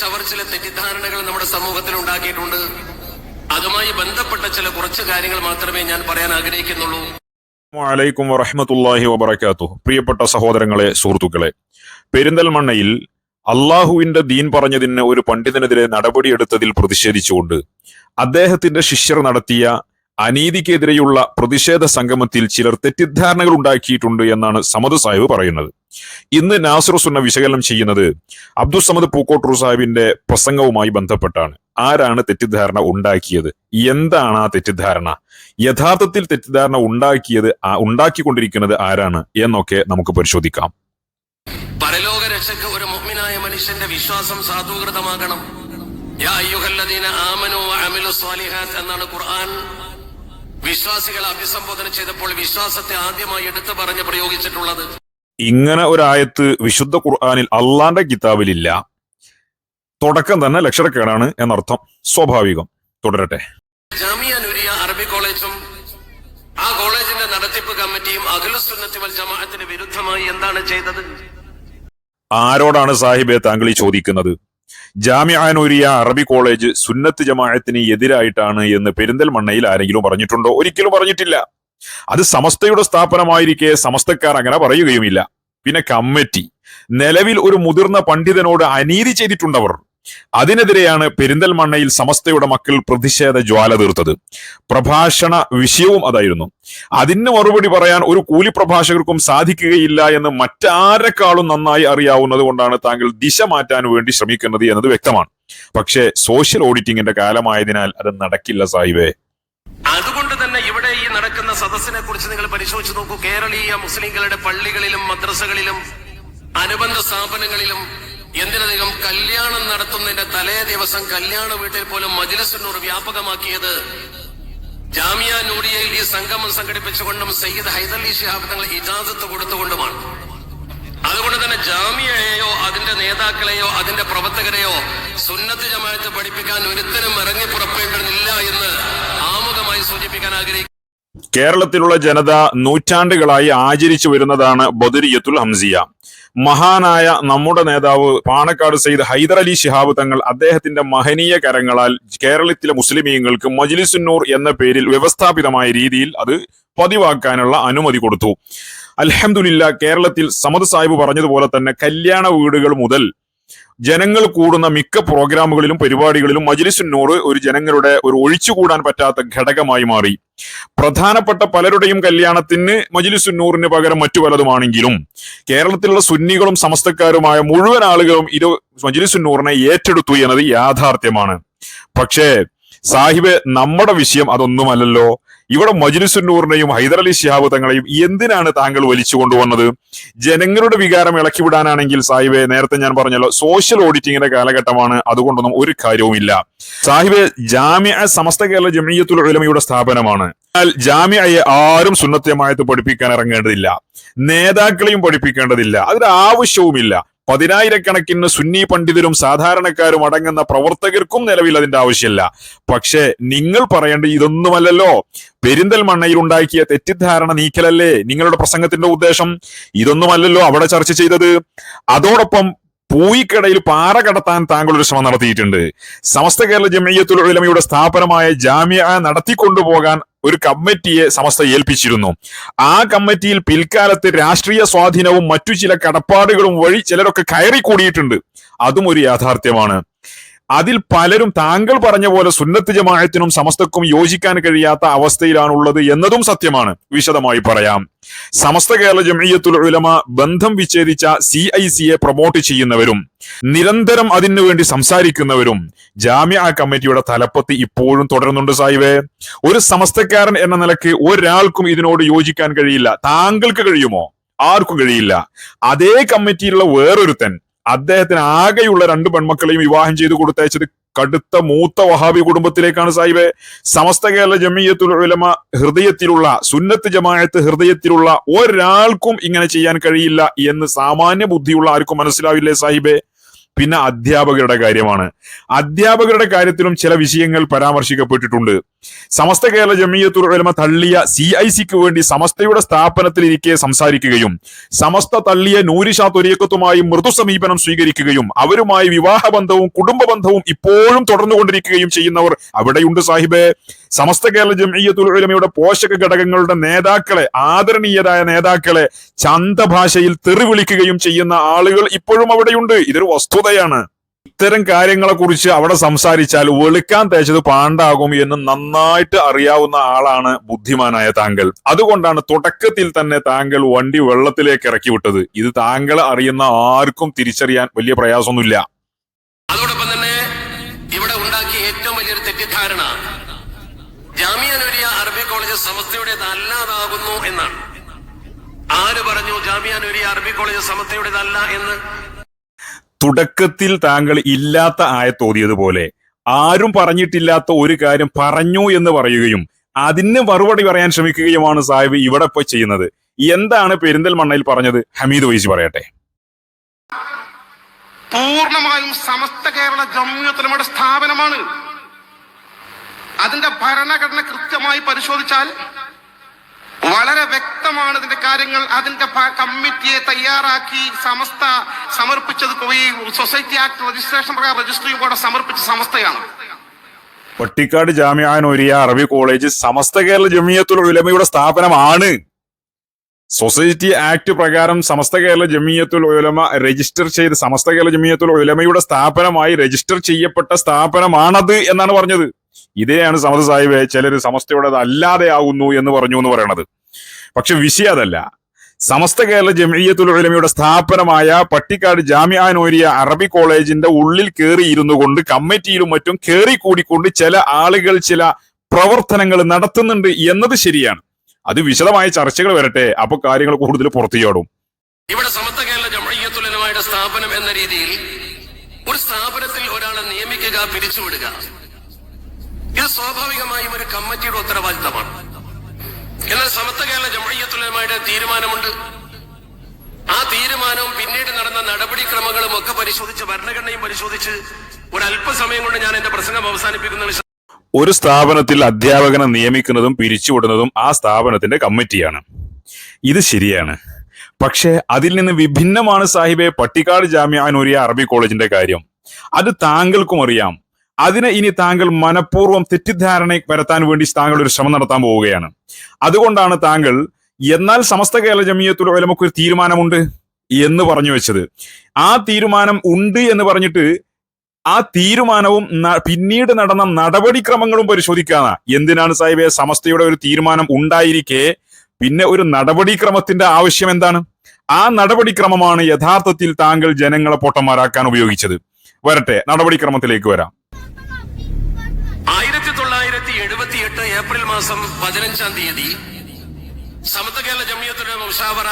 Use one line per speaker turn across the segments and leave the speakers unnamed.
സംബന്ധിച്ച് അവർ ചില തെറ്റിദ്ധാരണകൾ നമ്മുടെ സമൂഹത്തിൽ ഉണ്ടാക്കിയിട്ടുണ്ട്. അതുമായി ബന്ധപ്പെട്ട ചില കുറച്ച് കാര്യങ്ങൾ മാത്രമേ ഞാൻ പറയാൻ ആഗ്രഹിക്കുന്നുള്ളൂ ും.
വറഹമത്തല്ലാഹി വബർക്കാത്തു പ്രിയപ്പെട്ട സഹോദരങ്ങളെ സുഹൃത്തുക്കളെ പെരിന്തൽമണ്ണയിൽ അള്ളാഹുവിന്റെ ദീൻ പറഞ്ഞതിന് ഒരു പണ്ഡിതനെതിരെ നടപടിയെടുത്തതിൽ പ്രതിഷേധിച്ചുകൊണ്ട് അദ്ദേഹത്തിന്റെ ശിഷ്യർ നടത്തിയ അനീതിക്കെതിരെയുള്ള പ്രതിഷേധ സംഗമത്തിൽ ചിലർ തെറ്റിദ്ധാരണകൾ ഉണ്ടാക്കിയിട്ടുണ്ട് എന്നാണ് സമദ് സാഹിബ് പറയുന്നത്. ഇന്ന് നാസർ വിശകലനം ചെയ്യുന്നത് അബ്ദുൾ സമദ് പൂക്കോട്ടൂർ സാഹിബിന്റെ പ്രസംഗവുമായി ബന്ധപ്പെട്ടാണ്. ആരാണ് തെറ്റിദ്ധാരണ ഉണ്ടാക്കിയത്? എന്താണ് ആ തെറ്റിദ്ധാരണ? യഥാർത്ഥത്തിൽ തെറ്റിദ്ധാരണ ഉണ്ടാക്കിയത് ഉണ്ടാക്കിക്കൊണ്ടിരിക്കുന്നത് ആരാണ് എന്നൊക്കെ നമുക്ക് പരിശോധിക്കാം.
പരലോക രക്ഷക്ക് ഒരു മുഗ്മിനായ മനുഷ്യന്റെ വിശ്വാസം സാധൂകൃതമാകണം. എന്നാണ് ഖുർആൻ. വിശ്വാസികളെ അഭിസംബോധന ചെയ്തപ്പോൾ വിശ്വാസത്തെ ആദ്യമായി എടുത്തു പറഞ്ഞ് പ്രയോഗിച്ചിട്ടുള്ളത്.
ഇങ്ങനെ ഒരായത്ത് വിശുദ്ധ ഖുർആാനിൽ അള്ളാന്റെ കിതാബിലില്ല. തുടക്കം തന്നെ ലക്ഷണക്കേടാണ് എന്നർത്ഥം. സ്വാഭാവികം. തുടരട്ടെ.
ജാമിയ നുരിയ അറബി കോളേജും ആ കോളേജിന്റെ നടത്തിപ്പ് കമ്മിറ്റിയും അഖിലുസുന്നത്തി വൽ ജമാഅത്തിന് വിരുദ്ധമായി എന്താണ് ചെയ്തത്?
ആരോടാണ് സാഹിബെ താങ്കൾ ഈ ചോദിക്കുന്നത്? ജാമ്യാനൂരിയ അറബി കോളേജ് സുന്നത്ത് ജമാഅത്തിന് എതിരായിട്ടാണ് എന്ന് പെരിന്തൽമണ്ണയിൽ ആരെങ്കിലും പറഞ്ഞിട്ടുണ്ടോ? ഒരിക്കലും പറഞ്ഞിട്ടില്ല. അത് സമസ്തയുടെ സ്ഥാപനമായിരിക്കെ സമസ്തക്കാർ അങ്ങനെ പറയുകയുമില്ല. പിന്നെ കമ്മിറ്റി. നിലവിൽ ഒരു മുതിർന്ന പണ്ഡിതനോട് അനീതി ചെയ്തിട്ടുണ്ടവർ. അതിനെതിരെയാണ് പെരിന്തൽമണ്ണയിൽ സമസ്തയുടെ മക്കൾ പ്രതിഷേധ ജ്വാല തീർത്തത്. പ്രഭാഷണ വിഷയവും അതായിരുന്നു. അതിന് മറുപടി പറയാൻ ഒരു കൂലി പ്രഭാഷകർക്കും സാധിക്കുകയില്ല എന്ന് മറ്റാരെക്കാളും നന്നായി അറിയാവുന്നത് കൊണ്ടാണ് താങ്കൾ ദിശ മാറ്റാൻ വേണ്ടി ശ്രമിക്കുന്നത് എന്നത് വ്യക്തമാണ്. പക്ഷേ സോഷ്യൽ ഓഡിറ്റിംഗിന്റെ കാലമായതിനാൽ അത് നടക്കില്ല സാഹിബേ.
അതുകൊണ്ട് തന്നെ ഇവിടെ ഈ നടക്കുന്ന സദസ്സിനെ കുറിച്ച് നിങ്ങൾ പരിശോധിച്ച് നോക്കൂ. കേരളീയ മുസ്ലിങ്ങളുടെ പള്ളികളിലും മദ്രസകളിലും അനുബന്ധ സ്ഥാപനങ്ങളിലും എന്തിനധികം കല്യാണം നടത്തുന്നതിന്റെ തലേ ദിവസം കല്യാണ വീട്ടിൽ പോലും മജിലസുന്നൂർ വ്യാപകമാക്കിയത് ജാമിയ നൂഡിയയിൽ ഈ സംഗമം സംഘടിപ്പിച്ചുകൊണ്ടും സയ്യിദ് ഹൈദലി ശിഹാബ് തങ്ങൾ ഇജാസത്ത് കൊടുത്തുകൊണ്ടുമാണ്. അതുകൊണ്ട് തന്നെ ജാമിയയെയോ അതിന്റെ നേതാക്കളെയോ അതിന്റെ പ്രവർത്തകരെയോ സുന്നത്ത് ജമാഅത്ത് പഠിപ്പിക്കാൻ ഒരുത്തരും ഇറങ്ങി പുറപ്പെടേണ്ടതില്ല എന്ന് ആമുഖമായി സൂചിപ്പിക്കാൻ ആഗ്രഹിക്കുന്നു.
കേരളത്തിലുള്ള ജനത നൂറ്റാണ്ടുകളായി ആചരിച്ചു വരുന്നതാണ് ബദരിയത്തുൽ ഹംസിയ. മഹാനായ നമ്മുടെ നേതാവ് പാണക്കാട് സയ്യിദ് ഹൈദരലി ശിഹാബ് തങ്ങൾ അദ്ദേഹത്തിന്റെ മഹനീയ കരങ്ങളാൽ കേരളത്തിലെ മുസ്ലിമീങ്ങൾക്ക് മജ്ലിസുന്നൂർ എന്ന പേരിൽ വ്യവസ്ഥാപിതമായ രീതിയിൽ അത് പതിവാക്കാനുള്ള അനുമതി കൊടുത്തു. അലഹമുല്ല കേരളത്തിൽ സമദ് സാഹിബ് പറഞ്ഞതുപോലെ തന്നെ കല്യാണ വീടുകൾ മുതൽ ജനങ്ങൾ കൂടുന്ന മിക്ക പ്രോഗ്രാമുകളിലും പരിപാടികളിലും മജ്ലിസുന്നൂർ ഒരു ജനങ്ങളുടെ ഒരു ഒഴിച്ചുകൂടാൻ പറ്റാത്ത ഘടകമായി മാറി. പ്രധാനപ്പെട്ട പലരുടെയും കല്യാണത്തിന് മജ്ലിസുന്നൂറിന് പകരം മറ്റു പലതുമാണെങ്കിലും കേരളത്തിലുള്ള സുന്നികളും സമസ്തക്കാരുമായ മുഴുവൻ ആളുകളും ഇത് മജ്ലിസുന്നൂറിനെ ഏറ്റെടുത്തു എന്നത് യാഥാർത്ഥ്യമാണ്. പക്ഷേ സാഹിബ് നമ്മുടെ വിഷയം അതൊന്നുമല്ലല്ലോ. ഇവിടെ മജ്ലിസുന്നൂറിനെയും ഹൈദരലി ശിഹാബ് തങ്ങളെയും എന്തിനാണ് താങ്കൾ വലിച്ചു കൊണ്ടുവന്നത്? ജനങ്ങളുടെ വികാരം ഇളക്കിവിടാനാണെങ്കിൽ സാഹിബെ നേരത്തെ ഞാൻ പറഞ്ഞല്ലോ സോഷ്യൽ ഓഡിറ്റിംഗിന്റെ കാലഘട്ടമാണ്. അതുകൊണ്ടൊന്നും ഒരു കാര്യവുമില്ല. സാഹിബ് ജാമ്യ സമസ്ത കേരള ജമീയത്തുൽ ഉലമയുടെ സ്ഥാപനമാണ്. എന്നാൽ ജാമ്യയെ ആരും സുന്നത്യമായത് പഠിപ്പിക്കാൻ ഇറങ്ങേണ്ടതില്ല. നേതാക്കളെയും പഠിപ്പിക്കേണ്ടതില്ല. അതിന് ആവശ്യവുമില്ല. പതിനായിരക്കണക്കിന് സുന്നി പണ്ഡിതരും സാധാരണക്കാരും അടങ്ങുന്ന പ്രവർത്തകർക്കും നിലവിൽ അതിന്റെ ആവശ്യമില്ല. പക്ഷേ നിങ്ങൾ പറയേണ്ട ഇതൊന്നുമല്ലല്ലോ. പെരിന്തൽമണ്ണയിൽ ഉണ്ടാക്കിയ തെറ്റിദ്ധാരണ നീക്കലല്ലേ നിങ്ങളുടെ പ്രസംഗത്തിന്റെ ഉദ്ദേശം? ഇതൊന്നുമല്ലല്ലോ അവിടെ ചർച്ച ചെയ്തത്. അതോടൊപ്പം പൂയിക്കടയിൽ പാറ കടത്താൻ താങ്കൾ ഒരു ശ്രമം നടത്തിയിട്ടുണ്ട്. സമസ്ത കേരള ജമയ്യത്തുൽ ഉലമയുടെ സ്ഥാപനമായ ജാമ്യ നടത്തിക്കൊണ്ടുപോകാൻ ഒരു കമ്മിറ്റിയെ സമസ്ത ഏൽപ്പിച്ചിരുന്നു. ആ കമ്മിറ്റിയിൽ പിൽക്കാലത്ത് രാഷ്ട്രീയ സ്വാധീനവും മറ്റു ചില കടപ്പാടുകളും വഴി ചിലരൊക്കെ കയറി കൂടിയിട്ടുണ്ട് അതും ഒരു യാഥാർത്ഥ്യമാണ്. അതിൽ പലരും താങ്കൾ പറഞ്ഞ പോലെ സുന്നത്ത് ജമാഅത്തിനും സമസ്തക്കും യോജിക്കാൻ കഴിയാത്ത അവസ്ഥയിലാണുള്ളത് എന്നതും സത്യമാണ്. വിശദമായി പറയാം. സമസ്ത കേരള ജമയ്യത്തുൽ ഉലമ ബന്ധം വിച്ഛേദിച്ച സി ഐ സിയെ പ്രൊമോട്ട് ചെയ്യുന്നവരും നിരന്തരം അതിനു വേണ്ടി സംസാരിക്കുന്നവരും ജാമ്യ കമ്മിറ്റിയുടെ തലപ്പത്ത് ഇപ്പോഴും തുടരുന്നുണ്ട് സാഹിബേ. ഒരു സമസ്തക്കാരൻ എന്ന നിലയ്ക്ക് ഒരാൾക്കും ഇതിനോട് യോജിക്കാൻ കഴിയില്ല. താങ്കൾക്ക് കഴിയുമോ? ആർക്കും കഴിയില്ല. അതേ കമ്മിറ്റിയിലുള്ള വേറൊരുത്തൻ അദ്ദേഹത്തിന് ആകെയുള്ള രണ്ട് പെൺമക്കളെയും വിവാഹം ചെയ്തു കൊടുത്തയച്ചത് കടുത്ത മൂത്ത വഹാബി കുടുംബത്തിലേക്കാണ് സാഹിബെ. സമസ്ത കേരള ജമീയത്തുൽ ഉലമ ഹൃദയത്തിലുള്ള സുന്നത്ത് ജമായത്ത് ഹൃദയത്തിലുള്ള ഒരാൾക്കും ഇങ്ങനെ ചെയ്യാൻ കഴിയില്ല എന്ന് സാമാന്യ ബുദ്ധിയുള്ള ആർക്കും മനസ്സിലാവില്ലേ സാഹിബെ? പിന്നെ അധ്യാപകരുടെ കാര്യമാണ്. അധ്യാപകരുടെ കാര്യത്തിലും ചില വിഷയങ്ങൾ പരാമർശിക്കപ്പെട്ടിട്ടുണ്ട്. സമസ്ത കേരള ജമീയത്തുൽ ഉലമ തള്ളിയ സി ഐ സിക്ക് വേണ്ടി സമസ്തയുടെ സ്ഥാപനത്തിൽ ഇരിക്കെ സംസാരിക്കുകയും സമസ്ത തള്ളിയ നൂരിഷാ തൊരിയക്കത്തുമായി മൃദു സമീപനം സ്വീകരിക്കുകയും അവരുമായി വിവാഹ ബന്ധവും കുടുംബ ബന്ധവും ഇപ്പോഴും തുടർന്നുകൊണ്ടിരിക്കുകയും ചെയ്യുന്നവർ അവിടെയുണ്ട് സാഹിബേ. സമസ്ത കേരള ജമീയത്തുൽ ഉലമയുടെ പോഷക ഘടകങ്ങളുടെ നേതാക്കളെ ആദരണീയരായ നേതാക്കളെ ചന്തഭാഷയിൽ തെറി വിളിക്കുകയും ചെയ്യുന്ന ആളുകൾ ഇപ്പോഴും അവിടെയുണ്ട്. ഇതൊരു വസ്തുതയാണ്. ഇത്തരം കാര്യങ്ങളെ കുറിച്ച് അവിടെ സംസാരിച്ചാൽ വെളുക്കാൻ തേച്ചത് പാണ്ടാകും എന്ന് നന്നായിട്ട് അറിയാവുന്ന ആളാണ് ബുദ്ധിമാനായ താങ്കൾ. അതുകൊണ്ടാണ് തുടക്കത്തിൽ തന്നെ താങ്കൾ വണ്ടി വെള്ളത്തിലേക്ക് ഇറക്കി വിട്ടത്. ഇത് താങ്കൾ അറിയുന്ന ആർക്കും തിരിച്ചറിയാൻ വലിയ പ്രയാസമൊന്നുമില്ല.
അതോടൊപ്പം തന്നെ ഇവിടെ ഉണ്ടാക്കിയ ഏറ്റവും വലിയൊരു തെറ്റിദ്ധാരണ ജാമിയ നൂരിയ അറബി കോളേജ് സമസ്തയുടേത് അല്ലാതാകുന്നു എന്നാണ്. ആര് പറഞ്ഞു ജാമിയ നൂരിയ അറബി കോളേജ് സമസ്തയുടേതല്ല എന്ന്?
തുടക്കത്തിൽ താങ്കൾ ഇല്ലാത്ത ആയത്തോതിയതുപോലെ ആരും പറഞ്ഞിട്ടില്ലാത്ത ഒരു കാര്യം പറഞ്ഞു എന്ന് പറയുകയും അതിന് മറുപടി പറയാൻ ശ്രമിക്കുകയുമാണ് സാഹിബ് ഇവിടെ പോയി ചെയ്യുന്നത്. എന്താണ് പെരിന്തൽമണ്ണയിൽ പറഞ്ഞത്? ഹമീദ് വൈസി പറയട്ടെ.
പൂർണമായും സമസ്ത കേരള ജമ്യത്തിലുമയുടെ സ്ഥാപനമാണ്. അതിന്റെ ഭരണഘടന കൃത്യമായി പരിശോധിച്ചാൽ വളരെ വ്യക്തമാണ് ഇതിന്റെ കാര്യങ്ങൾ. അതിന്റെ കമ്മിറ്റിയെ തയ്യാറാക്കി സമസ്ത സമർപ്പിച്ചത് ഈ സൊസൈറ്റി ആക്ട് രജിസ്ട്രേഷൻ പ്രകാരം രജിസ്ട്രി കൂടെ സമർപ്പിച്ച സമസ്തയാണ്.
പട്ടിക്കാട് ജാമ്യാനൊരിയ അറബി കോളേജ് സമസ്ത കേരള ജമിയത്തുൽ ഉലമയുടെ സ്ഥാപനമാണ്. സൊസൈറ്റി ആക്ട് പ്രകാരം സമസ്ത കേരള ജമിയത്തുൽ ഉലമ രജിസ്റ്റർ ചെയ്ത് സമസ്ത കേരള ജമിയത്തുൽ ഉലമയുടെ സ്ഥാപനമായി രജിസ്റ്റർ ചെയ്യപ്പെട്ട സ്ഥാപനമാണത് എന്നാണ് പറഞ്ഞത്. ഇതേയാണ് സമത സാഹിബ് ചിലർ സമസ്തയുടേത് അല്ലാതെ ആകുന്നു എന്ന് പറഞ്ഞു എന്ന് പറയണത്. പക്ഷെ വിഷയം അതല്ല. സമസ്ത കേരള ജമിയത്തുൽ ഉലമയുടെ സ്ഥാപനമായ പട്ടിക്കാട് ജാമ്യാനോരിയ അറബി കോളേജിന്റെ ഉള്ളിൽ കയറി ഇരുന്നു കൊണ്ട് കമ്മിറ്റിയിലും മറ്റും കയറി കൂടിക്കൊണ്ട് ചില ആളുകൾ ചില പ്രവർത്തനങ്ങൾ നടത്തുന്നുണ്ട് എന്നത് ശരിയാണ്. അത് വിശദമായ ചർച്ചകൾ വരട്ടെ. അപ്പൊ കാര്യങ്ങൾ കൂടുതൽ പുറത്തു ചാടും.
ഇവിടെ സമസ്ത കേരള ജമഴിയത്തുലമായുടെ സ്ഥാപനം എന്ന രീതിയിൽ ഒരു സ്ഥാപനത്തിൽ ഒരാളെ നിയമിക്കുക പിരിച്ചുവിടുക. ഇത് സ്വാഭാവികമായും ഒരു കമ്മിറ്റിയുടെ ഉത്തരവാദിത്തമാണ്. എന്നാൽ സമത്വ കേരള ജമഴിയത്തുലമായുടെ തീരുമാനമുണ്ട്. ആ തീരുമാനവും പിന്നീട് നടന്ന നടപടിക്രമങ്ങളും ഒക്കെ പരിശോധിച്ച് ഭരണഘടനയും പരിശോധിച്ച് ഒരു അല്പസമയം കൊണ്ട് ഞാൻ എന്റെ പ്രസംഗം അവസാനിപ്പിക്കുന്ന
ഒരു സ്ഥാപനത്തിൽ അധ്യാപകനെ നിയമിക്കുന്നതും പിരിച്ചുവിടുന്നതും ആ സ്ഥാപനത്തിന്റെ കമ്മിറ്റിയാണ്. ഇത് ശരിയാണ്. പക്ഷേ അതിൽ നിന്ന് വിഭിന്നമാണ് സാഹിബെ പട്ടിക്കാട് ജാമ്യാനൂരിയ അറബി കോളേജിന്റെ കാര്യം. അത് താങ്കൾക്കും അറിയാം. അതിനെ ഇനി താങ്കൾ മനഃപൂർവം തെറ്റിദ്ധാരണ വരുത്താൻ വേണ്ടി താങ്കൾ ഒരു ശ്രമം നടത്താൻ പോവുകയാണ്. അതുകൊണ്ടാണ് താങ്കൾ എന്നാൽ സമസ്ത കേരള ജമിയത്തുൽ ഉലമക്ക് ഒരു തീരുമാനമുണ്ട് എന്ന് പറഞ്ഞു വെച്ചത്. ആ തീരുമാനം ഉണ്ട് എന്ന് പറഞ്ഞിട്ട് ആ തീരുമാനവും പിന്നീട് നടന്ന നടപടിക്രമങ്ങളും പരിശോധിക്കാന്ന എന്തിനാണ് സാഹിബെ സമസ്തയുടെ ഒരു തീരുമാനം ഉണ്ടായിരിക്കെ പിന്നെ ഒരു നടപടിക്രമത്തിന്റെ ആവശ്യം എന്താണ്? ആ നടപടിക്രമമാണ് യഥാർത്ഥത്തിൽ താങ്കൾ ജനങ്ങളെ പൊട്ടന്മാരാക്കാൻ ഉപയോഗിച്ചത്. വരട്ടെ നടപടിക്രമത്തിലേക്ക് വരാം
ആയിരത്തി തൊള്ളായിരത്തി എഴുപത്തി എട്ട് ഏപ്രിൽ മാസം പതിനഞ്ചാം തീയതി സമത്വ കേരള ജമിയത്തുടെ മുഷാവറ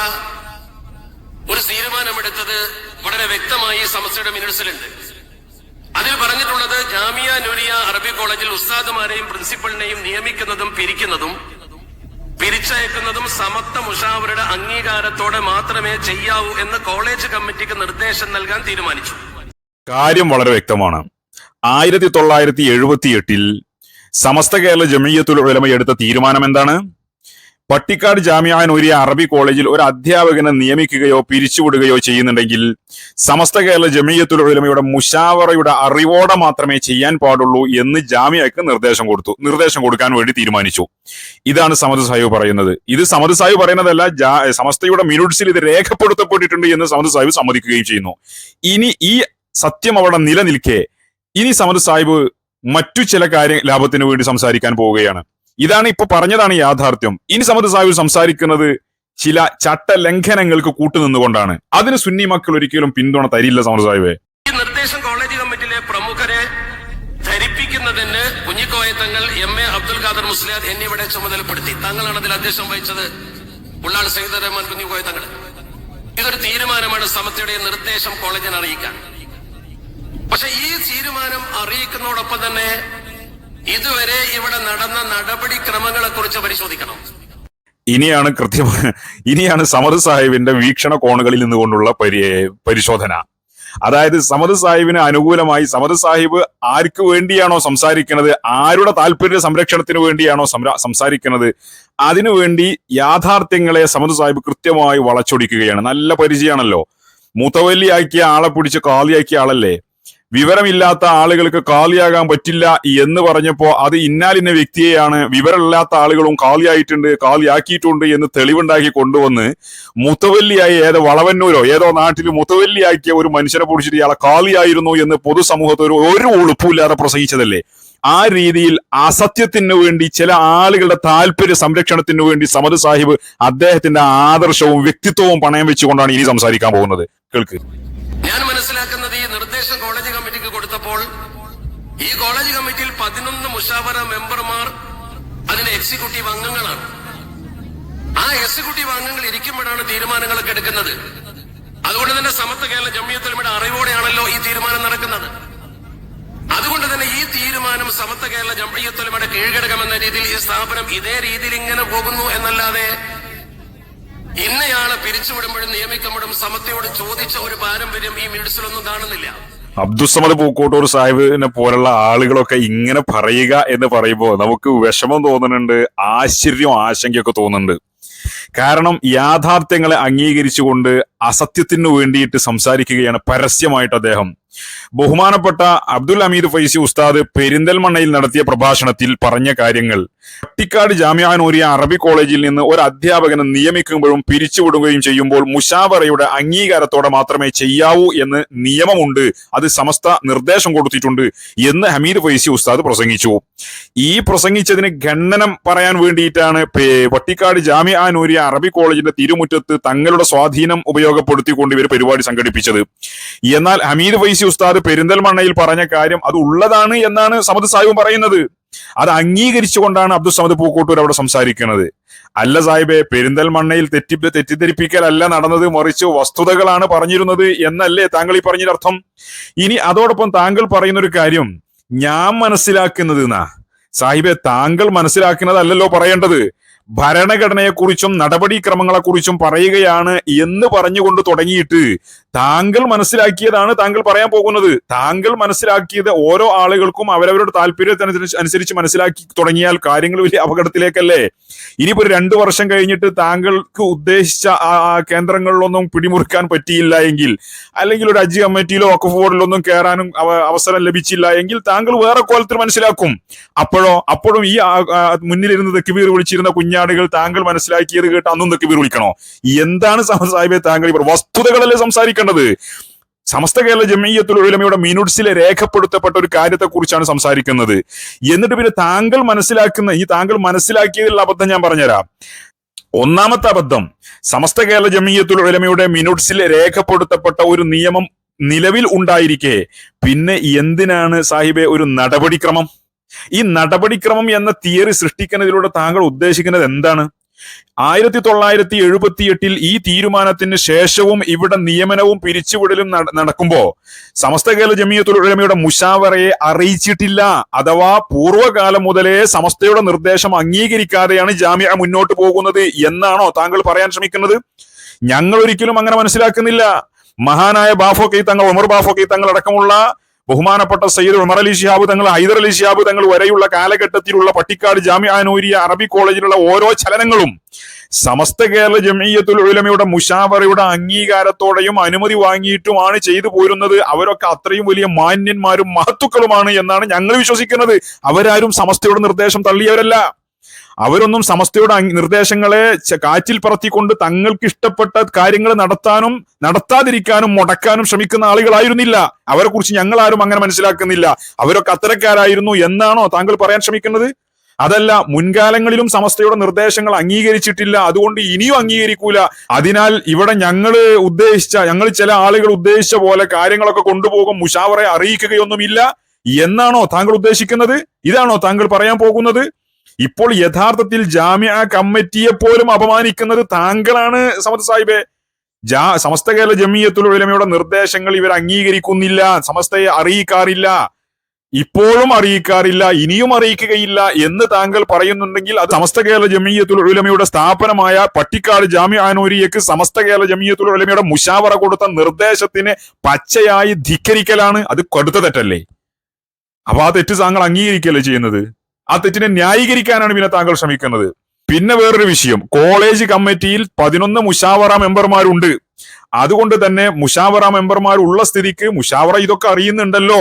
ഒരു തീരുമാനമെടുത്തത് വളരെ വ്യക്തമായി സമസ്തയുടെ മിനിറ്റ്സിലുണ്ട് അതിൽ പറഞ്ഞിട്ടുള്ളത് ജാമിയ നൂരിയ അറബി കോളേജിൽ ഉസ്താദുമാരെയും പ്രിൻസിപ്പലിനെയും നിയമിക്കുന്നതും പിരിക്കുന്നതും പിരിച്ചയക്കുന്നതും സമത്വ മുഷാവരുടെ അംഗീകാരത്തോടെ മാത്രമേ ചെയ്യാവൂ എന്ന് കോളേജ് കമ്മിറ്റിക്ക് നിർദ്ദേശം നൽകാൻ തീരുമാനിച്ചു.
കാര്യം വളരെ വ്യക്തമാണ്. ആയിരത്തി തൊള്ളായിരത്തി എഴുപത്തി എട്ടിൽ സമസ്ത കേരള ജമീയത്തുൽ ഉലമ എടുത്ത തീരുമാനം എന്താണ്? പട്ടിക്കാട് ജാമ്യാനൂരിയ അറബി കോളേജിൽ ഒരു അധ്യാപകനെ നിയമിക്കുകയോ പിരിച്ചുവിടുകയോ ചെയ്യുന്നുണ്ടെങ്കിൽ സമസ്ത കേരള ജമീയത്തുൽ ഉലമയുടെ മുഷാവറയുടെ അറിവോടെ മാത്രമേ ചെയ്യാൻ പാടുള്ളൂ എന്ന് ജാമ്യക്ക് നിർദ്ദേശം കൊടുത്തു നിർദ്ദേശം കൊടുക്കാൻ വേണ്ടി തീരുമാനിച്ചു. ഇതാണ് സമദ് സാഹിബ് പറയുന്നത്. ഇത് സമദ് സാഹിബ് പറയുന്നതല്ല സമസ്തയുടെ മിനുട്സിൽ ഇത് രേഖപ്പെടുത്തപ്പെട്ടിട്ടുണ്ട് എന്ന് സമദ് സാഹിബ് സമ്മതിക്കുകയും ചെയ്യുന്നു. ഇനി ഈ സത്യം അവിടെ നിലനിൽക്കെ ഇനി സമദ് സാഹിബ് മറ്റു ചില കാര്യ ലാഭത്തിന് വേണ്ടി സംസാരിക്കാൻ പോവുകയാണ്. ഇതാണ് ഇപ്പൊ പറഞ്ഞതാണ് യാഥാർത്ഥ്യം. ഇനി സമത് സാഹിബ് സംസാരിക്കുന്നത് ചില ചട്ട ലംഘനങ്ങൾക്ക് കൂട്ടുനിന്നുകൊണ്ടാണ്. അതിന് സുന്നി മക്കൾ ഒരിക്കലും പിന്തുണ തരില്ല സമത് സാഹിബ്.
ഈ നിർദ്ദേശം കോളേജ് കമ്മിറ്റിയിലെ പ്രമുഖരെ ധരിപ്പിക്കുന്നതിന് കുഞ്ഞിക്കോയത്തങ്ങൾ എം എ അബ്ദുൽ ഖാദർ മുസ്ലിയാദ് എന്നിവിടെ ചുമതലപ്പെടുത്തി. തങ്ങളാണ് അതിൽ അധ്യക്ഷം വഹിച്ചത്. ഉള്ളാൾ സയ്യിദ് റഹ്മാൻ കുഞ്ഞിക്കോയത്തങ്ങൾ ഇതൊരു തീരുമാനമാണ് സമത്തയുടെ നിർദ്ദേശം കോളേജിന് അറിയിക്കാൻ. പക്ഷെ ഈ തീരുമാനം അറിയിക്കുന്നതോടൊപ്പം തന്നെ ഇതുവരെ ഇവിടെ നടന്ന നടപടിക്രമങ്ങളെ കുറിച്ച് പരിശോധിക്കണം.
ഇനിയാണ് കൃത്യം ഇനിയാണ് സമദ് സാഹിബിന്റെ വീക്ഷണ കോണുകളിൽ നിന്നുകൊണ്ടുള്ള പരി പരിശോധന. അതായത് സമദ് സാഹിബിന് അനുകൂലമായി സമദ് സാഹിബ് ആർക്ക് വേണ്ടിയാണോ സംസാരിക്കുന്നത്? ആരുടെ താല്പര്യ സംരക്ഷണത്തിന് വേണ്ടിയാണോ സംര- സംസാരിക്കുന്നത്? അതിനുവേണ്ടി യാഥാർത്ഥ്യങ്ങളെ സമദ് സാഹിബ് കൃത്യമായി വളച്ചൊടിക്കുകയാണ്. നല്ല പരിചയമാണല്ലോ. മൂത്തവല്ലിയാക്കിയ ആളെ പിടിച്ച് കാളിയാക്കിയ ആളല്ലേ? വിവരമില്ലാത്ത ആളുകൾക്ക് കാളിയാകാൻ പറ്റില്ല എന്ന് പറഞ്ഞപ്പോ അത് ഇന്നാലിന്ന വ്യക്തിയെയാണ്. വിവരമില്ലാത്ത ആളുകളും കാളിയായിട്ടുണ്ട് കാളിയാക്കിയിട്ടുണ്ട് എന്ന് തെളിവുണ്ടാക്കി കൊണ്ടുവന്ന് മുത്തവല്ലിയായി ഏതോ വളവന്നൂരോ ഏതോ നാട്ടിൽ മുത്തവല്ലിയാക്കിയ ഒരു മനുഷ്യനെ പൊടിച്ചിട്ട് ഇയാളെ കാളിയായിരുന്നു എന്ന് പൊതുസമൂഹത്തിൽ ഒരു ഒരു ഉളുപ്പില്ലാതെ പ്രസംഗിച്ചതല്ലേ? ആ രീതിയിൽ അസത്യത്തിന് വേണ്ടി ചില ആളുകളുടെ താല്പര്യ സംരക്ഷണത്തിന് വേണ്ടി സമദ് സാഹിബ് അദ്ദേഹത്തിന്റെ ആദർശവും വ്യക്തിത്വവും പണയം വെച്ചുകൊണ്ടാണ് ഇനി സംസാരിക്കാൻ പോകുന്നത്. കേൾക്ക്.
ഞാൻ മനസ്സിലാക്കുന്നത് ഈ നിർദ്ദേശം കോളേജ് കമ്മിറ്റിക്ക് കൊടുത്തപ്പോൾ ഈ കോളേജ് കമ്മിറ്റിയിൽ പതിനൊന്ന് മുഷാവറ മെമ്പർമാർ അതിന് എക്സിക്യൂട്ടീവ് അംഗങ്ങളാണ്. ആ എക്സിക്യൂട്ടീവ് അംഗങ്ങൾ ഇരിക്കുമ്പോഴാണ് തീരുമാനങ്ങളൊക്കെ എടുക്കുന്നത്. അതുകൊണ്ട് തന്നെ സമത്വ കേരള ജമ്മിയത്തുലമയുടെ അറിവോടെയാണല്ലോ ഈ തീരുമാനം നടക്കുന്നത്. അതുകൊണ്ട് തന്നെ ഈ തീരുമാനം സമത്വ കേരള ജമ്മിയത്തുലമയുടെ കീഴ്ഘടകമെന്ന രീതിയിൽ ഈ സ്ഥാപനം ഇതേ രീതിയിൽ ഇങ്ങനെ പോകുന്നു എന്നല്ലാതെ ഇന്നയാളെ പിരിച്ചുവിടുമ്പോഴും നിയമിക്കുമ്പോഴും സമത്വയോട് ചോദിച്ച ഒരു പാരമ്പര്യം ഈ മിനിറ്റ്സിലൊന്നും കാണുന്നില്ല.
അബ്ദുസമദ് പൂക്കോട്ടൂർ സാഹിബിനെ പോലുള്ള ആളുകളൊക്കെ ഇങ്ങനെ പറയുക എന്ന് പറയുമ്പോൾ നമുക്ക് വിഷമം തോന്നുന്നുണ്ട് ആശ്ചര്യം ആശങ്കയൊക്കെ തോന്നുന്നുണ്ട്. കാരണം യാഥാർത്ഥ്യങ്ങളെ അംഗീകരിച്ചുകൊണ്ട് അസത്യത്തിനു വേണ്ടിയിട്ട് സംസാരിക്കുകയാണ് പരസ്യമായിട്ട് അദ്ദേഹം. ബഹുമാനപ്പെട്ട അബ്ദുൽ അമീദ് ഫൈസി ഉസ്താദ് പെരിന്തൽമണ്ണയിൽ നടത്തിയ പ്രഭാഷണത്തിൽ പറഞ്ഞ കാര്യങ്ങൾ. പട്ടിക്കാട് ജാമ്യാനൂരിയ അറബി കോളേജിൽ നിന്ന് ഒരു അധ്യാപകനെ നിയമിക്കുമ്പോഴും പിരിച്ചുവിടുകയും ചെയ്യുമ്പോൾ മുഷാവറയുടെ അംഗീകാരത്തോടെ മാത്രമേ ചെയ്യാവൂ എന്ന് നിയമമുണ്ട്. അത് സമസ്ത നിർദ്ദേശം കൊടുത്തിട്ടുണ്ട് എന്ന് ഹമീദ് ഫൈസി ഉസ്താദ് പ്രസംഗിച്ചു. ഈ പ്രസംഗിച്ചതിന് ഖണ്ഡനം പറയാൻ വേണ്ടിയിട്ടാണ് പട്ടിക്കാട് ജാമ്യാനൂരിയ അറബി കോളേജിന്റെ തിരുമുറ്റത്ത് തങ്ങളുടെ സ്വാധീനം ഉപയോഗപ്പെടുത്തിക്കൊണ്ട് ഇവർ പരിപാടി സംഘടിപ്പിച്ചത്. എന്നാൽ ഹമീദ് ഫൈസി ഉസ്താദ് പെരിന്തൽമണ്ണയിൽ പറഞ്ഞ കാര്യം അത് ഉള്ളതാണ് എന്നാണ് സമദ് സാഹിബും പറയുന്നത്. അത് അംഗീകരിച്ചുകൊണ്ടാണ് അബ്ദുൾ സമദ് പൂക്കോട്ടൂർ അവിടെ സംസാരിക്കുന്നത്. അല്ല സാഹിബെ പെരിന്തൽമണ്ണയിൽ തെറ്റി തെറ്റിദ്ധരിപ്പിക്കലല്ല നടന്നത് മറിച്ച് വസ്തുതകളാണ് പറഞ്ഞിരുന്നത് എന്നല്ലേ താങ്കൾ ഈ പറഞ്ഞതിനർത്ഥം? ഇനി അതോടൊപ്പം താങ്കൾ പറയുന്ന ഒരു കാര്യം ഞാൻ മനസ്സിലാക്കുന്നത് എന്നാ സാഹിബെ താങ്കൾ മനസ്സിലാക്കുന്നതല്ലല്ലോ പറയേണ്ടത്. ഭരണഘടനയെക്കുറിച്ചും നടപടിക്രമങ്ങളെക്കുറിച്ചും പറയുകയാണ് എന്ന് പറഞ്ഞുകൊണ്ട് തുടങ്ങിയിട്ട് താങ്കൾ മനസ്സിലാക്കിയതാണ് താങ്കൾ പറയാൻ പോകുന്നത്. താങ്കൾ മനസ്സിലാക്കിയത് ഓരോ ആളുകൾക്കും അവരവരുടെ താല്പര്യത്തിനനുസരിച്ച് അനുസരിച്ച് മനസ്സിലാക്കി തുടങ്ങിയാൽ കാര്യങ്ങൾ വലിയ അപകടത്തിലേക്കല്ലേ? ഇനിയിപ്പോ രണ്ടു വർഷം കഴിഞ്ഞിട്ട് താങ്കൾക്ക് ഉദ്ദേശിച്ച ആ കേന്ദ്രങ്ങളിലൊന്നും പിടിമുറുക്കാൻ പറ്റിയില്ല എങ്കിൽ അല്ലെങ്കിൽ ഒരു അജി കമ്മിറ്റിയിലോ ഒക്കെ ബോർഡിലൊന്നും കയറാനും അവസരം ലഭിച്ചില്ല എങ്കിൽ താങ്കൾ വേറെ കോലത്തിൽ മനസ്സിലാക്കും. അപ്പോഴോ അപ്പോഴും ഈ മുന്നിലിരുന്ന് തെക്കുവീർ വിളിച്ചിരുന്ന കുഞ്ഞാടുകൾ താങ്കൾ മനസ്സിലാക്കിയത് കേട്ട് അന്നും ഇവർ വിളിക്കണോ? എന്താണ് സാഹിബെ താങ്കൾ ഇവർ വസ്തുതകളല്ലേ സംസാരിക്കേണ്ടത്? സമസ്ത കേരള ജമീയത്തുൽ ഉലമയുടെ മിനുട്സിലെ രേഖപ്പെടുത്തപ്പെട്ട ഒരു കാര്യത്തെക്കുറിച്ചാണ് സംസാരിക്കുന്നത്. എന്നിട്ട് പിന്നെ താങ്കൾ മനസ്സിലാക്കുന്ന ഈ താങ്കൾ മനസ്സിലാക്കിയതിലുള്ള അബദ്ധം ഞാൻ പറഞ്ഞുതരാം. ഒന്നാമത്തെ അബദ്ധം സമസ്ത കേരള ജമീയത്തുൽ ഉലമയുടെ മിനുട്സിൽ രേഖപ്പെടുത്തപ്പെട്ട ഒരു നിയമം നിലവിൽ ഉണ്ടായിരിക്കെ. പിന്നെ എന്തിനാണ് സാഹിബെ ഒരു നടപടിക്രമം? ഈ നടപടിക്രമം എന്ന തിയറി സൃഷ്ടിക്കുന്നതിലൂടെ താങ്കൾ ഉദ്ദേശിക്കുന്നത് എന്താണ്? ആയിരത്തി തൊള്ളായിരത്തി എഴുപത്തി എട്ടിൽ ഈ തീരുമാനത്തിന് ശേഷവും ഇവിടെ നിയമനവും പിരിച്ചുവിടലും നടക്കുമ്പോൾ നടക്കുമ്പോ സമസ്ത കേരള ജമിയത്തുൽ ഉലമയുടെ മുഷാവറയെ അറിയിച്ചിട്ടില്ല അഥവാ പൂർവകാലം മുതലേ സമസ്തയുടെ നിർദ്ദേശം അംഗീകരിക്കാതെയാണ് ജാമ്യ മുന്നോട്ട് പോകുന്നത് എന്നാണോ താങ്കൾ പറയാൻ ശ്രമിക്കുന്നത്? ഞങ്ങൾ ഒരിക്കലും അങ്ങനെ മനസ്സിലാക്കുന്നില്ല. മഹാനായ ബാഫോ കൈ തങ്ങൾ ഉമർ ബാഫോ കൈ തങ്ങൾ അടക്കമുള്ള ബഹുമാനപ്പെട്ട സയ്യിദ് ഉമർ അലി ഷിഹാബ് തങ്ങൾ ഹൈദർ അലി ഷിഹാബ് തങ്ങൾ വരെയുള്ള കാലഘട്ടത്തിലുള്ള പട്ടിക്കാട് ജാമ്യാനൂരിയ അറബി കോളേജിലുള്ള ഓരോ ചലനങ്ങളും സമസ്ത കേരള ജമീയത്തുൽ ഉലമയുടെ മുഷാവറയുടെ അംഗീകാരത്തോടെയും അനുമതി വാങ്ങിയിട്ടുമാണ് ചെയ്തു പോരുന്നത്. അവരൊക്കെ അത്രയും വലിയ മാന്യന്മാരും മഹത്തുക്കളുമാണ് എന്നാണ് ഞങ്ങൾ വിശ്വസിക്കുന്നത്. അവരാരും സമസ്തയുടെ നിർദ്ദേശം തള്ളിയവരല്ല. അവരൊന്നും സമസ്തയുടെ നിർദ്ദേശങ്ങളെ കാറ്റിൽ പറത്തിക്കൊണ്ട് തങ്ങൾക്ക് ഇഷ്ടപ്പെട്ട കാര്യങ്ങൾ നടത്താനും നടത്താതിരിക്കാനും മുടക്കാനും ശ്രമിക്കുന്ന ആളുകളായിരുന്നില്ല. അവരെ കുറിച്ച് ഞങ്ങൾ ആരും അങ്ങനെ മനസ്സിലാക്കുന്നില്ല. അവരൊക്കെ അത്തരക്കാരായിരുന്നു എന്നാണോ താങ്കൾ പറയാൻ ശ്രമിക്കുന്നത്? അതല്ല മുൻകാലങ്ങളിലും സമസ്തയുടെ നിർദ്ദേശങ്ങൾ അംഗീകരിച്ചിട്ടില്ല. അതുകൊണ്ട് ഇനിയും അംഗീകരിക്കൂല. അതിനാൽ ഇവിടെ ഞങ്ങൾ ഉദ്ദേശിച്ച ഞങ്ങൾ ചില ആളുകൾ ഉദ്ദേശിച്ച പോലെ കാര്യങ്ങളൊക്കെ കൊണ്ടുപോകും മുഷാവറെ അറിയിക്കുകയൊന്നുമില്ല. എന്നാണോ താങ്കൾ ഉദ്ദേശിക്കുന്നത്? ഇതാണോ താങ്കൾ പറയാൻ പോകുന്നത്? ഇപ്പോൾ യഥാർത്ഥത്തിൽ ജാമ്യ കമ്മിറ്റിയെ പോലും അപമാനിക്കുന്നത് താങ്കളാണ് സമത് സാഹിബെ. ജാ സമസ്ത കേരള ജമീയത്തുൽ ഉലമയുടെ നിർദ്ദേശങ്ങൾ ഇവർ അംഗീകരിക്കുന്നില്ല സമസ്തയെ അറിയിക്കാറില്ല. ഇപ്പോഴും അറിയിക്കാറില്ല ഇനിയും അറിയിക്കുകയില്ല എന്ന് താങ്കൾ പറയുന്നുണ്ടെങ്കിൽ അത് സമസ്ത കേരള ജമീയത്തുൽ ഉലമയുടെ സ്ഥാപനമായ പട്ടിക്കാട് ജാമ്യ ആനൂരിയക്ക് സമസ്ത കേരള ജമീയത്തുൽ ഉലമയുടെ മുഷാവറ കൊടുത്ത നിർദ്ദേശത്തിന് പച്ചയായി ധിക്കരിക്കലാണ്. അത് കടുത്ത തെറ്റല്ലേ? അപ്പൊ ആ തെറ്റ് താങ്കൾ അംഗീകരിക്കല്ലേ ചെയ്യുന്നത്? ആ തെറ്റിനെ ന്യായീകരിക്കാനാണ് പിന്നെ താങ്കൾ ശ്രമിക്കുന്നത്. പിന്നെ വേറൊരു വിഷയം. കോളേജ് കമ്മിറ്റിയിൽ പതിനൊന്ന് മുഷാവറ മെമ്പർമാരുണ്ട്. അതുകൊണ്ട് തന്നെ മുഷാവറ മെമ്പർമാർ ഉള്ള സ്ഥിതിക്ക് മുഷാവറ ഇതൊക്കെ അറിയുന്നുണ്ടല്ലോ.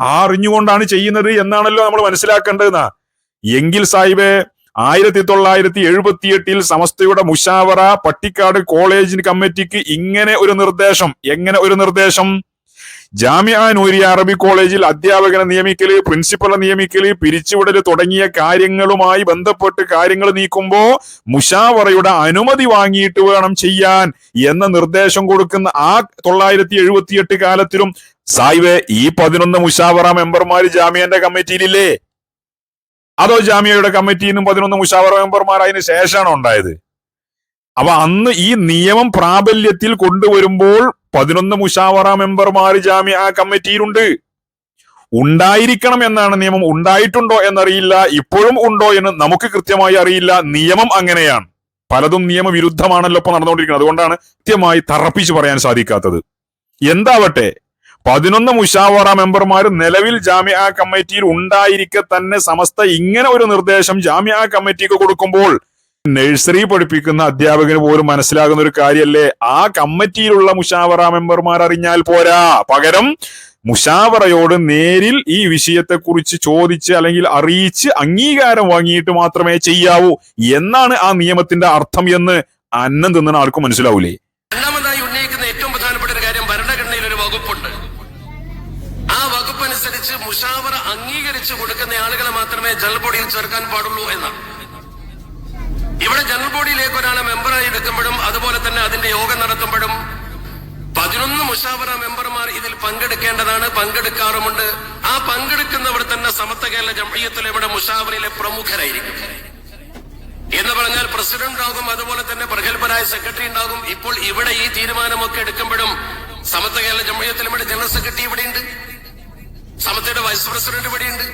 ആ അറിഞ്ഞുകൊണ്ടാണ് ചെയ്യുന്നത് എന്നാണല്ലോ നമ്മൾ മനസ്സിലാക്കേണ്ടതെന്നാ. എങ്കിൽ സാഹിബേ ആയിരത്തി തൊള്ളായിരത്തി എഴുപത്തിയെട്ടിൽ സമസ്തയുടെ മുഷാവറ പട്ടിക്കാട് കോളേജിന് കമ്മിറ്റിക്ക് ഇങ്ങനെ ഒരു നിർദ്ദേശം. എങ്ങനെ ഒരു നിർദ്ദേശം? ജാമ്യ നൂരി അറബി കോളേജിൽ അധ്യാപകനെ നിയമിക്കൽ പ്രിൻസിപ്പളെ നിയമിക്കൽ പിരിച്ചുവിടൽ തുടങ്ങിയ കാര്യങ്ങളുമായി ബന്ധപ്പെട്ട് കാര്യങ്ങൾ നീക്കുമ്പോ മുഷാവറയുടെ അനുമതി വാങ്ങിയിട്ട് വേണം ചെയ്യാൻ എന്ന നിർദ്ദേശം കൊടുക്കുന്ന ആ തൊള്ളായിരത്തി എഴുപത്തിയെട്ട് കാലത്തിലും സായിവേ ഈ പതിനൊന്ന് മുഷാവറ മെമ്പർമാര് ജാമ്യന്റെ കമ്മിറ്റിയിലില്ലേ? അതോ ജാമ്യയുടെ കമ്മിറ്റിയിൽ നിന്നും പതിനൊന്ന് മുഷാവറ മെമ്പർമാർ അതിന് ശേഷമാണ് ഉണ്ടായത്? അപ്പൊ അന്ന് ഈ നിയമം പ്രാബല്യത്തിൽ കൊണ്ടുവരുമ്പോൾ പതിനൊന്ന് മുഷാവറ മെമ്പർമാർ ജാമ്യ കമ്മിറ്റിയിലുണ്ട്. ഉണ്ടായിരിക്കണം എന്നാണ് നിയമം. ഉണ്ടായിട്ടുണ്ടോ എന്നറിയില്ല. ഇപ്പോഴും ഉണ്ടോ എന്ന് നമുക്ക് കൃത്യമായി അറിയില്ല. നിയമം അങ്ങനെയാണ്. പലതും നിയമവിരുദ്ധമാണല്ലോ ഇപ്പൊ നടന്നുകൊണ്ടിരിക്കുന്നത്. അതുകൊണ്ടാണ് കൃത്യമായി തറപ്പിച്ച് പറയാൻ സാധിക്കാത്തത്. എന്താവട്ടെ? പതിനൊന്ന് മുഷാവറ മെമ്പർമാർ നിലവിൽ ജാമ്യ കമ്മിറ്റിയിൽ ഉണ്ടായിരിക്കെ തന്നെ സമസ്ത ഇങ്ങനെ ഒരു നിർദ്ദേശം ജാമ്യ കമ്മിറ്റിക്ക് കൊടുക്കുമ്പോൾ നഴ്സറി പഠിപ്പിക്കുന്ന അധ്യാപകന് പോലും മനസ്സിലാകുന്ന ഒരു കാര്യമല്ലേ ആ കമ്മിറ്റിയിലുള്ള മുഷാവറ മെമ്പർമാർ അറിഞ്ഞാൽ പോരാ. പകരം മുഷാവറയോട് നേരിൽ ഈ വിഷയത്തെക്കുറിച്ച് ചോദിച്ച് അല്ലെങ്കിൽ അറിയിച്ച് അംഗീകാരം വാങ്ങിയിട്ട് മാത്രമേ ചെയ്യാവൂ. എന്നാണ് ആ നിയമത്തിന്റെ അർത്ഥം എന്ന് അന്നം തിന്നുന്ന ആർക്കും മനസ്സിലാവൂലേ?
രണ്ടാമതായി ഉന്നയിക്കുന്ന ഏറ്റവും പ്രധാനപ്പെട്ട ഒരു കാര്യം ഭരണഘടനയിൽ ഒരു വകുപ്പുണ്ട്. ആ വകുപ്പ് അനുസരിച്ച് മുഷാവറ അംഗീകരിച്ചു കൊടുക്കുന്ന ആളുകളെ മാത്രമേ ജനറൽ ബോഡിയിൽ ചേർക്കാൻ പാടുള്ളൂ എന്നാണ്. ഇവിടെ ജനറൽ ബോഡിയിലേക്ക് ഒരാളെ മെമ്പറായി എടുക്കുമ്പോഴും അതുപോലെ തന്നെ അതിന്റെ യോഗം നടത്തുമ്പോഴും പതിനൊന്ന് മുഷാവറ മെമ്പർമാർ ഇതിൽ പങ്കെടുക്കേണ്ടതാണ് പങ്കെടുക്കാറുമുണ്ട്. ആ പങ്കെടുക്കുന്നവർ തന്നെ സമത്വ കേരള ജംഇയ്യത്തിലെ ഇവിടെ മുഷാവറയിലെ പ്രമുഖരായിരിക്കും. എന്ന് പറഞ്ഞാൽ പ്രസിഡന്റ് ഉണ്ടാകും അതുപോലെ തന്നെ പ്രഗത്ഭരായ സെക്രട്ടറി ഉണ്ടാകും. ഇപ്പോൾ ഇവിടെ ഈ തീരുമാനമൊക്കെ എടുക്കുമ്പോഴും സമത്വ കേരള ജംഇയ്യത്തിൽ ഇവിടെ ജനറൽ സെക്രട്ടറി ഇവിടെയുണ്ട്. സമത്തയുടെ വൈസ് പ്രസിഡന്റ് ഇവിടെയുണ്ട്.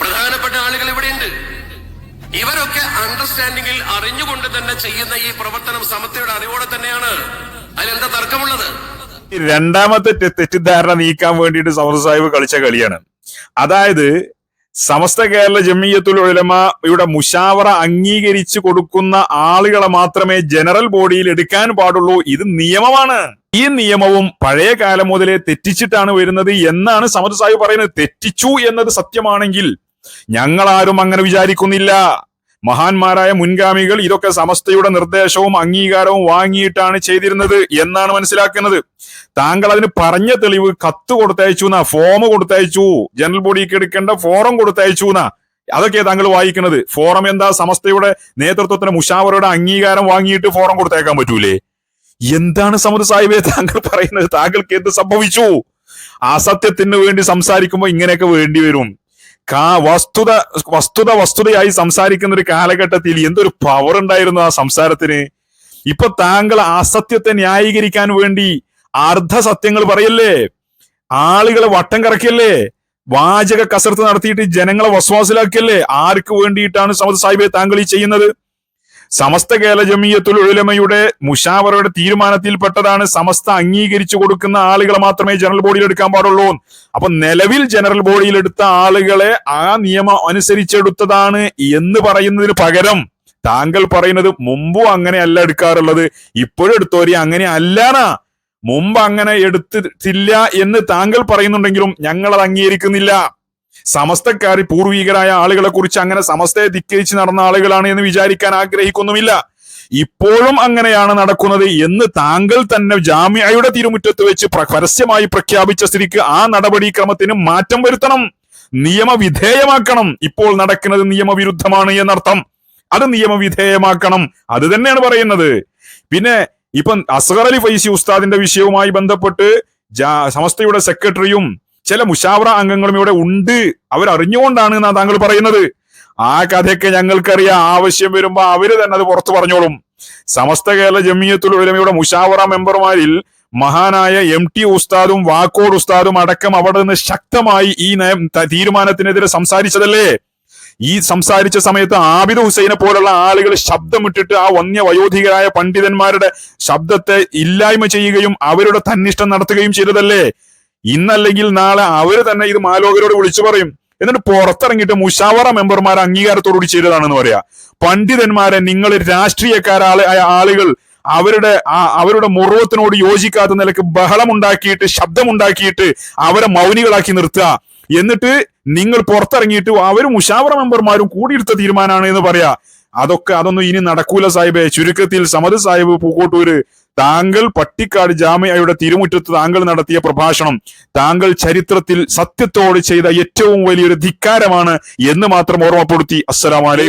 പ്രധാനപ്പെട്ട ആളുകൾ ഇവിടെയുണ്ട്. ഇവരൊക്കെ അണ്ടർസ്റ്റാൻഡിംഗിൽ അറിഞ്ഞുകൊണ്ട് തന്നെ ചെയ്യുന്ന ഈ പ്രവർത്തനം സമത്വയുടെ അറിവോടെ തന്നെയാണ്. അതിലെന്താ തർക്കമുള്ളത്?
രണ്ടാമത്തെ തെറ്റിദ്ധാരണ നീക്കാൻ വേണ്ടിയിട്ട് സമർ സാഹിബ് കളിച്ച കളിയാണ്. അതായത് സമസ്ത കേരള ജമിയത്തുൽ ഉലമയുടെ മുഷാവറ അംഗീകരിച്ചു കൊടുക്കുന്ന ആളുകളെ മാത്രമേ ജനറൽ ബോഡിയിൽ എടുക്കാൻ പാടുള്ളൂ. ഇത് നിയമമാണ്. ഈ നിയമവും പഴയ കാലം മുതലേ തെറ്റിച്ചിട്ടാണ് വരുന്നത് എന്നാണ് സമർ സാഹിബ് പറയുന്നത്. തെറ്റിച്ചു എന്നത് സത്യമാണെങ്കിൽ ഞങ്ങൾ ആരും അങ്ങനെ വിചാരിക്കുന്നില്ല. മഹാന്മാരായ മുൻഗാമികൾ ഇതൊക്കെ സമസ്തയുടെ നിർദ്ദേശവും അംഗീകാരവും വാങ്ങിയിട്ടാണ് ചെയ്തിരുന്നത് എന്നാണ് മനസ്സിലാക്കുന്നത്. താങ്കൾ അതിന് പറഞ്ഞ തെളിവ് കത്ത് കൊടുത്തയച്ചു എന്നാ ഫോം കൊടുത്തയച്ചു. ജനറൽ ബോഡിക്ക് എടുക്കേണ്ട ഫോറം കൊടുത്തയച്ചു എന്നാ. അതൊക്കെ താങ്കൾ വായിക്കുന്നത്. ഫോറം എന്താ? സമസ്തയുടെ നേതൃത്വത്തിന് മുഷാവറയുടെ അംഗീകാരം വാങ്ങിയിട്ട് ഫോറം കൊടുത്തേക്കാൻ പറ്റൂലേ? എന്താണ് സമുദ്ര സാഹിബെ താങ്കൾ പറയുന്നത്? താങ്കൾക്ക് എന്ത് സംഭവിച്ചു? അസത്യത്തിന് വേണ്ടി സംസാരിക്കുമ്പോൾ ഇങ്ങനെയൊക്കെ വേണ്ടി വരും. കാ വസ്തുത വസ്തുത വസ്തുതയായി സംസാരിക്കുന്ന ഒരു കാലഘട്ടത്തിൽ എന്തൊരു പവർ ഉണ്ടായിരുന്നു ആ സംസാരത്തിന്? ഇപ്പൊ താങ്കൾ അസത്യത്തെ ന്യായീകരിക്കാൻ വേണ്ടി അർദ്ധ സത്യങ്ങൾ പറയല്ലേ? ആളുകളെ വട്ടം കറക്കല്ലേ വാചക കസർത്ത് നടത്തിയിട്ട് ജനങ്ങളെ വസ്വാസിലാക്കിയല്ലേ? ആർക്ക് വേണ്ടിയിട്ടാണ് സമത് സാഹിബെ താങ്കൾ ഈ ചെയ്യുന്നത്? സമസ്ത കേരള ജമീയത്തുൽ ഉലമയുടെ മുഷാവറയുടെ തീരുമാനത്തിൽപ്പെട്ടതാണ് സമസ്ത അംഗീകരിച്ചു കൊടുക്കുന്ന ആളുകളെ മാത്രമേ ജനറൽ ബോഡിയിൽ എടുക്കാൻ പാടുള്ളൂ. അപ്പൊ നിലവിൽ ജനറൽ ബോഡിയിൽ എടുത്ത ആളുകളെ ആ നിയമം അനുസരിച്ചെടുത്തതാണ് എന്ന് പറയുന്നതിന് പകരം താങ്കൾ പറയുന്നത് മുമ്പും അങ്ങനെയല്ല എടുക്കാറുള്ളത്. ഇപ്പോഴും എടുത്തോരി അങ്ങനെ അല്ലാനാ മുമ്പ് അങ്ങനെ എടുത്തിട്ടില്ല എന്ന് താങ്കൾ പറയുന്നുണ്ടെങ്കിലും ഞങ്ങൾ അത് അംഗീകരിക്കുന്നില്ല. സമസ്തക്കാർ പൂർവീകരായ ആളുകളെ കുറിച്ച് അങ്ങനെ സമസ്തയെ ധിക്കരിച്ച് നടന്ന ആളുകളാണ് എന്ന് വിചാരിക്കാൻ ആഗ്രഹിക്കുന്നുമില്ല. ഇപ്പോഴും അങ്ങനെയാണ് നടക്കുന്നത് എന്ന് താങ്കൾ തന്നെ ജാമ്യയുടെ തിരുമുറ്റത്ത് വെച്ച് പ്ര- പരസ്യമായി പ്രഖ്യാപിച്ച സ്ഥിതിക്ക് ആ നടപടിക്രമത്തിന് മാറ്റം വരുത്തണം. നിയമവിധേയമാക്കണം. ഇപ്പോൾ നടക്കുന്നത് നിയമവിരുദ്ധമാണ് എന്നർത്ഥം. അത് നിയമവിധേയമാക്കണം. അത് തന്നെയാണ് പറയുന്നത്. പിന്നെ ഇപ്പം അസ്ഹർ അലി ഫൈസി ഉസ്താദിന്റെ വിഷയവുമായി ബന്ധപ്പെട്ട് സമസ്തയുടെ സെക്രട്ടറിയും ചില മുഷാവറ അംഗങ്ങളും ഇവിടെ ഉണ്ട്. അവരറിഞ്ഞുകൊണ്ടാണ് എന്നാ താങ്കൾ പറയുന്നത്. ആ കഥയൊക്കെ ഞങ്ങൾക്കറിയാം. ആവശ്യം വരുമ്പോ അവർ തന്നെ അത് പുറത്തു പറഞ്ഞോളും. സമസ്ത കേരള ജമിയത്തുൽ ഉലമയുടെ മുഷാവറ മെമ്പർമാരിൽ മഹാനായ എം ടി ഉസ്താദും വാക്കോട് ഉസ്താദും അടക്കം അവിടെ നിന്ന് ശക്തമായി ഈ നയം തീരുമാനത്തിനെതിരെ സംസാരിച്ചതല്ലേ? ഈ സംസാരിച്ച സമയത്ത് ആബിദ് ഹുസൈനെ പോലുള്ള ആളുകൾ ശബ്ദമിട്ടിട്ട് ആ വന്യ വയോധികരായ പണ്ഡിതന്മാരുടെ ശബ്ദത്തെ ഇല്ലായ്മ ചെയ്യുകയും അവരുടെ തന്നിഷ്ടം നടത്തുകയും ചെയ്തതല്ലേ? ഇന്നല്ലെങ്കിൽ നാളെ അവർ തന്നെ ഇത് മാലോകരോട് വിളിച്ചു പറയും. എന്നിട്ട് പുറത്തിറങ്ങിയിട്ട് മുഷാവറ മെമ്പർമാർ അംഗീകാരത്തോടുകൂടി ചെയ്തതാണെന്ന് പറയാ. പണ്ഡിതന്മാരെ നിങ്ങൾ രാഷ്ട്രീയക്കാരാളെ ആളുകൾ അവരുടെ അവരുടെ മുറുവത്തിനോട് യോജിക്കാത്ത നിലയ്ക്ക് ബഹളമുണ്ടാക്കിയിട്ട് ശബ്ദമുണ്ടാക്കിയിട്ട് അവരെ മൗനികളാക്കി നിർത്തുക. എന്നിട്ട് നിങ്ങൾ പുറത്തിറങ്ങിയിട്ട് അവരും മുഷാവറ മെമ്പർമാരും കൂടിയെടുത്ത തീരുമാനമാണ് എന്ന് പറയാ. അതൊക്കെ അതൊന്നും ഇനി നടക്കൂല സാഹിബെ. ചുരുക്കത്തിൽ സമദ് സാഹിബ് പൂക്കോട്ടൂര് താങ്കൾ പട്ടിക്കാട് ജാമ്യയുടെ തിരുമുറ്റത്ത് താങ്കൾ നടത്തിയ പ്രഭാഷണം താങ്കൾ ചരിത്രത്തിൽ സത്യത്തോട് ചെയ്ത ഏറ്റവും വലിയൊരു ധിക്കാരമാണ് എന്ന് മാത്രം ഓർമ്മപ്പെടുത്തി. അസ്സലാമലൈക്കും